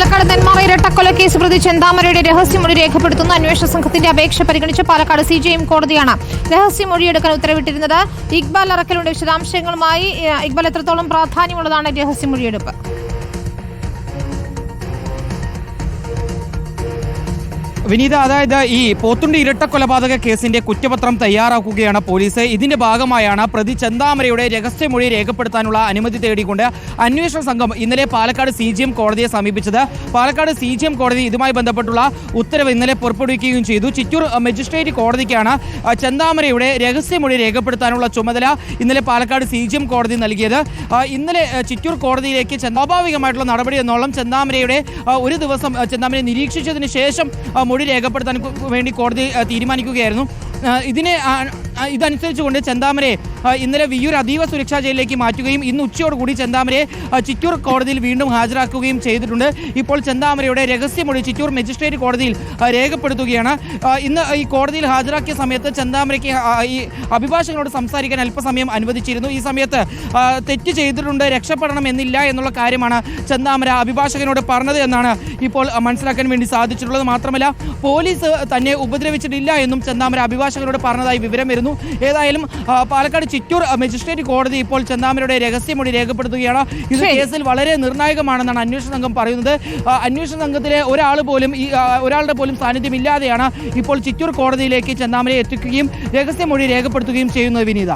Palakkad Nenmara ഇരട്ടക്കൊല case പ്രതി ചെന്താമരയുടെ രഹസ്യമൊഴി രേഖപ്പെടുത്തുന്ന അന്വേഷണ സംഘത്തിന്റെ അപേക്ഷ പരിഗണിച്ച് പാലക്കാട് സി ജി എം കോടതിയാണ് രഹസ്യമൊഴിയെടുക്കാൻ ഉത്തരവിട്ടിരുന്നത്. ഇക്ബാൽ അറക്കലുണ്ട്. വിശദാംശങ്ങളുമായി ഇക്ബാൽ എത്രത്തോളം പ്രാധാന്യമുള്ളതാണ് രഹസ്യമൊഴിയെടുപ്പ്? വിനീത അതായത് ഈ പോത്തുണ്ടി ഇരട്ട കൊലപാതക കേസിന്റെ കുറ്റപത്രം തയ്യാറാക്കുകയാണ് പോലീസ്. ഇതിന്റെ ഭാഗമായാണ് പ്രതി ചെന്താമരയുടെ രഹസ്യമൊഴി രേഖപ്പെടുത്താനുള്ള അനുമതി തേടിക്കൊണ്ട് അന്വേഷണ സംഘം ഇന്നലെ പാലക്കാട് സി ജി എം കോടതിയെ സമീപിച്ചത്. പാലക്കാട് സി ജി എം കോടതി ഇതുമായി ബന്ധപ്പെട്ടുള്ള ഉത്തരവ് ഇന്നലെ പുറപ്പെടുവിക്കുകയും ചെയ്തു. ചിറ്റൂർ മജിസ്ട്രേറ്റ് കോടതിക്കാണ് ചെന്താമരയുടെ രഹസ്യമൊഴി രേഖപ്പെടുത്താനുള്ള ചുമതല ഇന്നലെ പാലക്കാട് സി ജി എം കോടതി നൽകിയത്. ഇന്നലെ ചിറ്റൂർ കോടതിയിലേക്ക് സ്വാഭാവികമായിട്ടുള്ള നടപടി എന്നോളം ചെന്താമരയുടെ ഒരു ദിവസം ചെന്താമരയെ നിരീക്ഷിച്ചതിന് ശേഷം അഹ്, മൊഴി രേഖപ്പെടുത്താൻ വേണ്ടി കോടതി തീരുമാനിക്കുകയായിരുന്നു. ഇതിനെ ഇതനുസരിച്ച് കൊണ്ട് ഇതനുസരിച്ചുകൊണ്ട് ചെന്താമരയെ അഹ്, ഇന്നലെ വിയൂർ അതീവ സുരക്ഷാ ജയിലിലേക്ക് മാറ്റുകയും ഇന്ന് ഉച്ചയോടുകൂടി ചെന്താമരയെ ചിറ്റൂർ കോടതിയിൽ വീണ്ടും ഹാജരാക്കുകയും ചെയ്തിട്ടുണ്ട്. ഇപ്പോൾ ചെന്താമരയുടെ രഹസ്യമൊഴി ചിറ്റൂർ മജിസ്ട്രേറ്റ് കോടതിയിൽ രേഖപ്പെടുത്തുകയാണ്. ഇന്ന് ഈ കോടതിയിൽ ഹാജരാക്കിയ സമയത്ത് ചെന്താമരയ്ക്ക് ഈ അഭിഭാഷകനോട് സംസാരിക്കാൻ അല്പസമയം അനുവദിച്ചിരുന്നു. ഈ സമയത്ത് തെറ്റ് ചെയ്തിട്ടുണ്ട് രക്ഷപ്പെടണം എന്നില്ല എന്നുള്ള കാര്യമാണ് ചെന്താമര അഭിഭാഷകനോട് പറഞ്ഞത് എന്നാണ് ഇപ്പോൾ മനസ്സിലാക്കാൻ വേണ്ടി സാധിച്ചിട്ടുള്ളത്. മാത്രമല്ല പോലീസ് തന്നെ ഉപദ്രവിച്ചിട്ടില്ല എന്നും ചെന്താമര അഭിഭാഷകനോട് പറഞ്ഞതായി വിവരം വരുന്നു. ഏതായാലും പാലക്കാട് ചിറ്റൂർ മജിസ്ട്രേറ്റ് കോടതി ഇപ്പോൾ ചെന്നാമരയുടെ രഹസ്യമൊഴി രേഖപ്പെടുത്തുകയാണ്. ഇത് കേസിൽ വളരെ നിർണായകമാണെന്നാണ് അന്വേഷണ സംഘം പറയുന്നത്. അന്വേഷണ സംഘത്തിലെ ഒരാൾ പോലും ഈ ഒരാളുടെ പോലും സാന്നിധ്യമില്ലാതെയാണ് ഇപ്പോൾ ചിറ്റൂർ കോടതിയിലേക്ക് ചെന്നാമരയെ എത്തിക്കുകയും രഹസ്യമൊഴി രേഖപ്പെടുത്തുകയും ചെയ്യുന്നത് വിനീത.